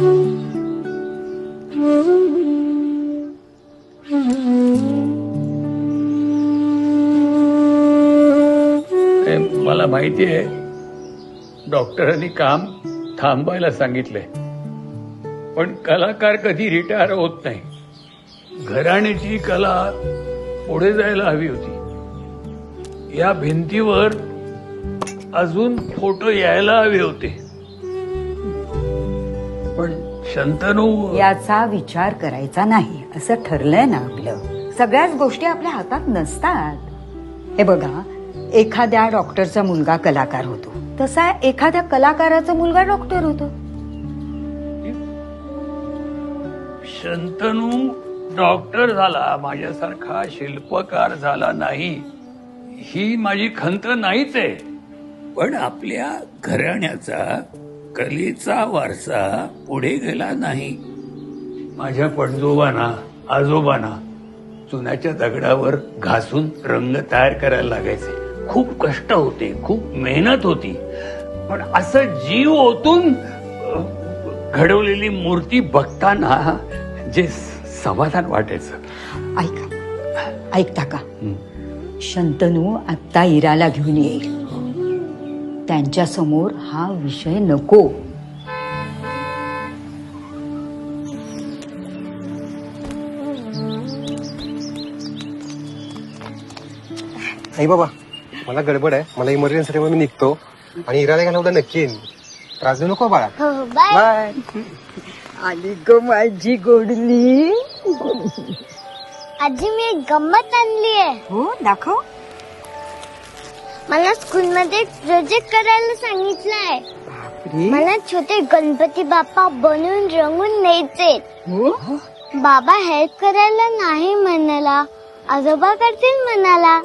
मला माहिती आहे डॉक्टरांनी काम थांबायला सांगितलंय. पण कलाकार कधी रिटायर होत नाही. घराण्याची कला पुढे जायला हवी होती. या भिंतीवर अजून फोटो यायला हवे होते. पण शंतनू याचा विचार करायचा नाही असं ठरलंय ना आपलं. सगळ्याच गोष्टी आपल्या हातात नसतात. हे बघा एखाद्या डॉक्टरचा मुलगा कलाकार होतो. तसा एखाद्या कलाकाराचा मुलगा डॉक्टर होतो. शंतनू डॉक्टर झाला माझ्यासारखा शिल्पकार झाला नाही. ही माझी खंत नाहीच आहे. पण आपल्या घराण्याचा कलेचा वारसा पुढे गेला नाही. माझ्या पणजोबांना आजोबांना चुन्याच्या दगडावर घासून रंग तयार करायला लागायचे. खूप कष्ट होते खूप मेहनत होती. पण असं जीव ओतून घडवलेली मूर्ती बघताना जे समाधान वाटायचं. ऐका ऐकता का? शंतनू आत्ता इराला घेऊन येईल. त्यांच्यासमोर हा विषय नको. आई बाबा मला गडबड आहे. मला इमर्जन्सी मी निघतो आणि इराला उद्या नक्की येईन. त्रास देऊ नको बाळा. हो बाय बाय आली ग माझी गोडली. आजी मी एक गंमत आणली आहे. हो दाखव. मला स्कूलमध्ये प्रोजेक्ट करायला सांगितलंय. बापरे. मला छोटे गणपती बाप्पा बनवून रंगून न्यायचे हो? बाबा हेल्प करायला नाही म्हणाला आजोबा करतील म्हणाला.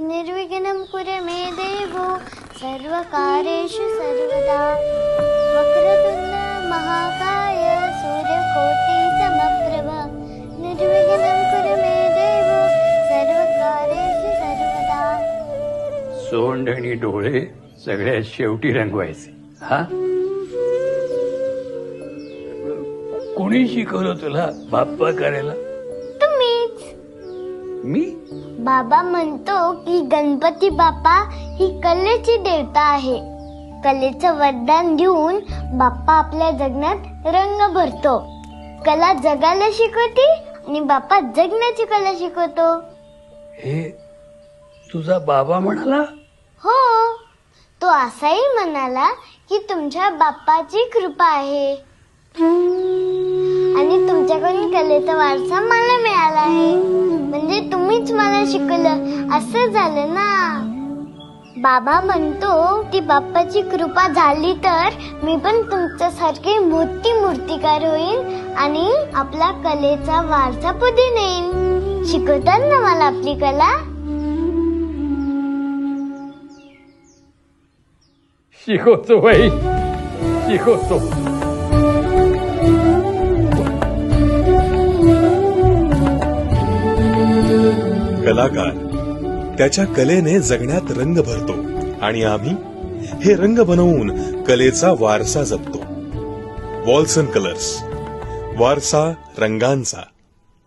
निर्विघ्नं कुरु मे देवो सर्वकारेषु सर्वदा। वक्रतुण्ड महाकाय सूर्यकोटि समप्रभ निर्विघ्नं कुरु मे देवो सर्वकारेषु सर्वदा। सोंड आणि डोळे सगळ्यात शेवटी रंगवायचे हा? कोणी शिकवलं तुला बाप्पा करायला? तुम्हीच. मी? बाबा म्हणतो की गणपती बाप्पा ही कलेची देवता आहे. कलेचं वरदान देऊन बाप्पा आपल्या जगण्यात रंग भरतो. कला जगायला शिकवते आणि बाप्पा जगण्याची कला शिकवतो. हे तुझा बाबा म्हणाला? हो तो असाही म्हणाला की तुमच्या बाप्पाची कृपा आहे. आणि तुमच्याकडून कलेचा वारसा मला मिळाला आहे. म्हणजे मला शिकवलं. असं झालं ना. बाबा म्हणतो की बाप्पाची कृपा झाली तर मी पण तुमच्यासारखी मोठी मूर्तिकार होईल आणि आपला कलेचा वारसा पुढे नेईन. शिकवतात ना मला आपली कला? शिकवतो बाई. शिकवतो. कलाकार. त्याच्या कलेने जगण्यात रंग भरतो आणि आम्ही हे रंग बनवून कलेचा वारसा जपतो. Walson colours. वारसा रंगांचा.